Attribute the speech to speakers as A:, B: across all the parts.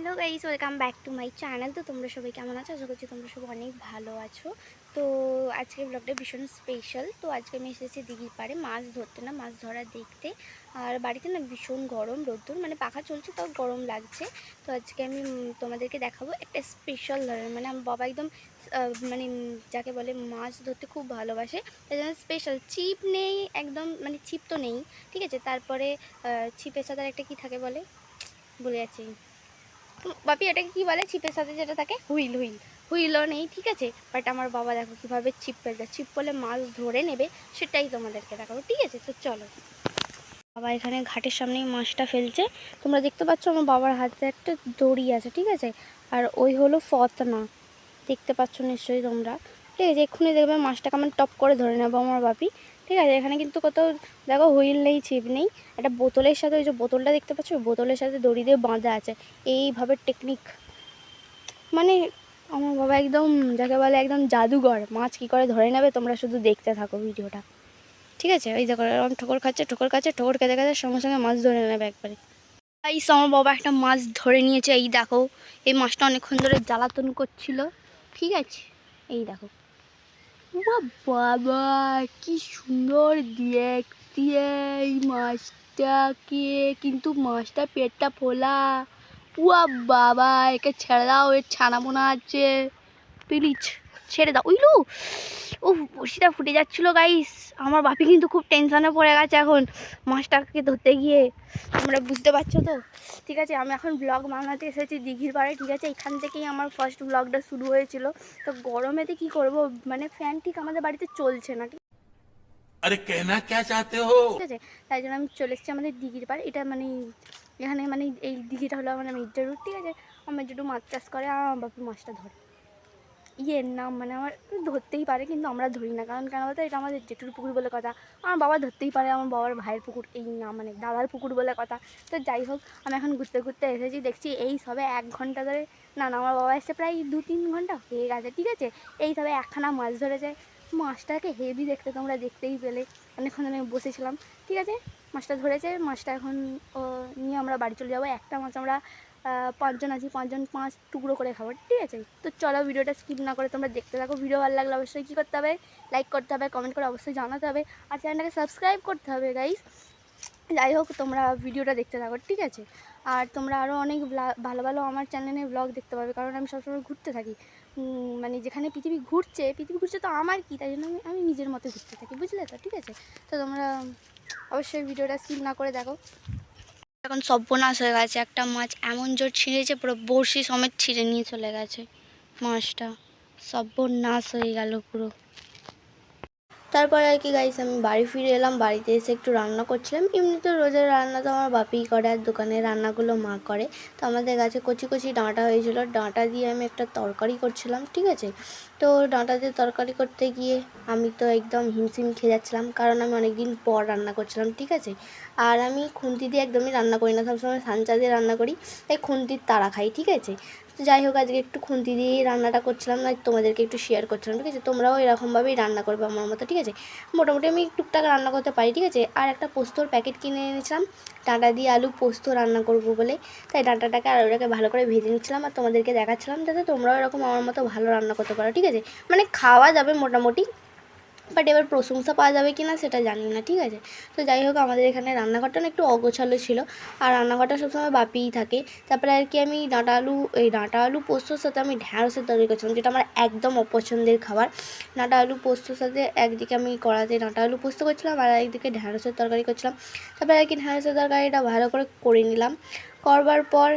A: Hello guys welcome back to my channel তো তোমরা সবাই কেমন আছো? আশা করছি তোমরা সবাই অনেক ভালো আছো। তো আজকের ব্লগটা ভীষণ স্পেশাল তো আজকে আমি এসেছি দিঘির পাড়ে মাছ ধরতে না, মাছ ধরা দেখতে। আর বাড়িতে না ভীষণ গরম রোদ্দুর মানে পাখা চলছে তাও গরম লাগছে। তো আজকে আমি তোমাদেরকে দেখাবো একটা স্পেশাল ধরনের মানে আমার বাবা একদম মানে যাকে বলে মাছ ধরতে খুব ভালোবাসে। তাই জন্য স্পেশাল চিপ নেই, একদম মানে চিপ তো নেই, ঠিক আছে? তারপরে ছিপের সাথে একটা কী থাকে বলে? বলে যাচ্ছি। বাপি, এটাকে কি বলে? চিপের সাথে যেটা থাকে? Wheel wheel. হুইলও নেই, ঠিক আছে? বাট আমার বাবা দেখো কীভাবে চিপ ফেলছে চিপ করলে মাছ ধরে নেবে, সেটাই তোমাদেরকে দেখাবো, ঠিক আছে? তো চলো। বাবা এখানে ঘাটের সামনেই মাছটা ফেলছে। তোমরা দেখতে পাচ্ছ আমার বাবার হাতে একটা দড়ি আছে, ঠিক আছে? আর ওই হলো ফতনা। দেখতে পাচ্ছ নিশ্চয়ই তোমরা। ঠিক আছে, এক্ষুনি দেখবে মাছটাকে আমার টপ করে ধরে নেব আমার বাপি। ঠিক আছে, এখানে কিন্তু কোথাও দেখো হুইল নেই, ছিপ নেই। একটা বোতলের সাথে ওই যে বোতলটা দেখতে পাচ্ছ? বোতলের সাথে দড়ি দিয়ে বাঁধা আছে। এইভাবে টেকনিক মানে আমার বাবা একদম, যাকে বলে একদম জাদুঘর। মাছ কী করে ধরে নেবে তোমরা শুধু দেখতে থাকো ভিডিওটা। ঠিক আছে? ওই দেখো, এরকম ঠোকর খাচ্ছে ঠোকর খাচ্ছে, ঠোকর খেতে খেতে সঙ্গে সঙ্গে মাছ ধরে নেবে একবারে। এই আমার বাবা একটা মাছ ধরে নিয়েছে, এই দেখো। এই মাছটা অনেকক্ষণ ধরে জ্বালাতন করছিল। ঠিক আছে? এই দেখো। বাবা, কি সুন্দর দেখতে এই মাছটাকে। কিন্তু মাছটা পেটটা ফোলা। ও বাবা, একে ছেড়ে দাও, এর ছানা মনে আছে প্লিজ ছেড়ে দাও। উইলু! ও বড়শিটা ফুটে যাচ্ছিল গাইস আমার বাপি কিন্তু খুব টেনশানে পড়ে গেছে এখন মাছটাকে ধরতে গিয়ে। তোমরা বুঝতে পারছ তো? ঠিক আছে আমি এখন ব্লগ বানাতে এসেছি দিঘির পাড়ে ঠিক আছে? এখান থেকেই আমার ফার্স্ট ব্লগটা শুরু হয়েছিল। তো গরমেতে কি করব? মানে ফ্যান ঠিক আমাদের বাড়িতে চলছে না ঠিক আছে? তাই জন্য আমি চলে এসেছি আমাদের দিঘির পাড়। এটা মানে এখানে মানে এই দিঘিটা হলো আমার মেজর রুট ঠিক আছে? আমার জেঠু মাছ চাষ করে আর আমার বাপি মাছটা ধরে। ইয়ের নাম মানে আমার ধরতেই পারে, কিন্তু আমরা ধরি না। কারণ কেন বলতো, এটা আমাদের জেঠুর পুকুর বলে কথা। আমার বাবা ধরতেই পারে, আমার বাবার ভাইয়ের পুকুর, এই না মানে দাদার পুকুর বলে কথা। তো যাই হোক, আমি এখন ঘুরতে ঘুরতে এসেছি, দেখছি এই সবে এক ঘণ্টা ধরে, না না, আমার বাবা এসে প্রায় দু তিন ঘণ্টা, হয়ে গেছে, ঠিক আছে? এই সবে একখানা মাছ ধরেছে। মাছটাকে হেভি দেখতে তোমরা দেখতেই পেলে। অনেকক্ষণ আমি বসেছিলাম, ঠিক আছে? মাছটা ধরেছে, মাছটা এখন নিয়ে আমরা বাড়ি চলে যাব। একটা মাছ আমরা পাঁচজন আছি, পাঁচজন পাঁচ টুকরো করে খাব ঠিক আছে? তো চলো ভিডিওটা স্কিপ না করে তোমরা দেখতে থাকো। ভিডিও ভালো লাগলে অবশ্যই কী করতে হবে? লাইক করতে হবে কমেন্ট করে অবশ্যই জানাতে হবে। আর চ্যানেলটাকে সাবস্ক্রাইব করতে হবে গাইস যাই হোক, তোমরা ভিডিওটা দেখতে থাকো, ঠিক আছে? আর তোমরা আরও অনেক ভালো ভালো আমার চ্যানেলে ব্লগ দেখতে পাবে, কারণ আমি সবসময় ঘুরতে থাকি। মানে যেখানে পৃথিবী ঘুরছে পৃথিবী ঘুরছে তো আমার কি? তাই জন্য আমি আমি নিজের মতো ঘুরতে থাকি, বুঝলে তো? ঠিক আছে? তো তোমরা অবশ্যই ভিডিওটা স্কিপ না করে দেখো। এখন সর্বনাশ হয়ে গেছে। একটা মাছ এমন জোর ছিঁড়েছে পুরো বড়শি সমেত ছিঁড়ে নিয়ে চলে গেছে। মাছটা সর্বনাশ হয়ে গেল পুরো। তারপরে আর কি গাইস আমি বাড়ি ফিরে এলাম। বাড়িতে এসে একটু রান্না করছিলাম। এমনিতে রোজের রান্না তো আমার বাপিই করে আর দোকানে রান্নাগুলো মা করে। তো আমাদের গাছে কচি কচি ডাঁটা হয়েছিল। ডাঁটা দিয়ে আমি একটা তরকারি করছিলাম, ঠিক আছে? তো ডাঁটা দিয়ে তরকারি করতে গিয়ে আমি তো একদম হিমশিম খেয়ে যাচ্ছিলাম, কারণ আমি অনেক দিন পর রান্না করছিলাম, ঠিক আছে? আর আমি খুন্তি দিয়ে একদমই রান্না করি না, সবসময় সানচা দিয়ে রান্না করি, তাই খুন্তির তাড়া খাই, ঠিক আছে? তো যাই হোক, আজকে একটু খুন্তি দিয়েই রান্নাটা করছিলাম না তোমাদেরকে একটু শেয়ার করছিলাম, ঠিক আছে? তোমরাও এরকমভাবেই রান্না করবে আমার মতো, ঠিক আছে? মোটামুটি আমি টুকটাক রান্না করতে পারি, ঠিক আছে? আর একটা পোস্তর প্যাকেট কিনে এনেছিলাম, ডাঁটা দিয়ে আলু পোস্ত রান্না করব বলে, তাই ডাঁটাটাকে আর ওটাকে ভালো করে ভেজে নিচ্ছিলাম আর তোমাদেরকে দেখাচ্ছিলাম, যাতে তোমরাও এরকম আমার মতো ভালো রান্না করতে পারো, ঠিক আছে? মানে খাওয়া যাবে মোটামুটি বাট এবার প্রশংসা পাওয়া যাবে কি না সেটা জানি না, ঠিক আছে? তো যাই হোক, আমাদের এখানে রান্নাঘরটা না একটু অগোছালো ছিল, আর রান্নাঘরটা সবসময় বাপিই থাকে। তারপরে আর কি আমি ডাঁটা আলু, এই ডাঁটা আলু পোস্তর সাথে আমি ঢ্যাঁড়সের তরকারি করছিলাম, যেটা আমার একদম অপছন্দের খাবার। ডাঁটা আলু পোস্তর সাথে একদিকে আমি কড়াতে ডাঁটা আলু পোস্ত করছিলাম, আর একদিকে ঢ্যাঁড়সের তরকারি করছিলাম। তারপরে আর কি ঢ্যাঁড়সের তরকারিটা ভালো করে করে নিলাম। করবার পর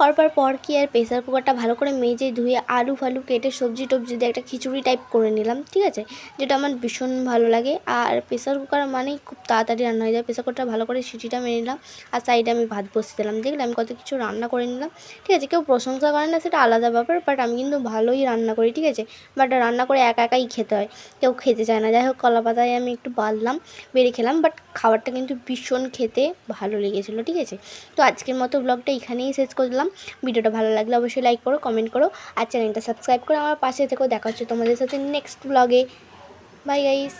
A: করবার পর কি আর প্রেসার কুকারটা ভালো করে মেজে ধুয়ে আলু ফালু কেটে সবজি টবজি দিয়ে একটা খিচুড়ি টাইপ করে নিলাম, ঠিক আছে? যেটা আমার ভীষণ ভালো লাগে। আর প্রেসার কুকার মানেই খুব তাড়াতাড়ি রান্না হয়ে যায়। প্রেসার কুকারটা ভালো করে সিটিটা মেরে নিলাম। আর সাইডে আমি ভাত বসিয়ে দিলাম। দেখলে আমি কত কিছু রান্না করে নিলাম। ঠিক আছে, কেউ প্রশংসা করে না, সেটা আলাদা ব্যাপার বাট আমি কিন্তু ভালোই রান্না করি, ঠিক আছে? বাট রান্না করে একা একাই খেতে হয়। কেউ খেতে চায় না। যাই হোক, কলা পাতায় আমি একটু বাড়লাম বেড়ে খেলাম বাট খাবারটা কিন্তু ভীষণ খেতে ভালো লেগেছিলো, ঠিক আছে? তো আজকের মতো ব্লগটা এখানেই শেষ করলাম। ভিডিওটা ভালো লাগলে অবশ্যই লাইক করো কমেন্ট করো, আর চ্যানেলটা সাবস্ক্রাইব করে আমার পাশে থেকেও দেখা হচ্ছে তোমাদের সাথে নেক্সট ব্লগে বাই গাইস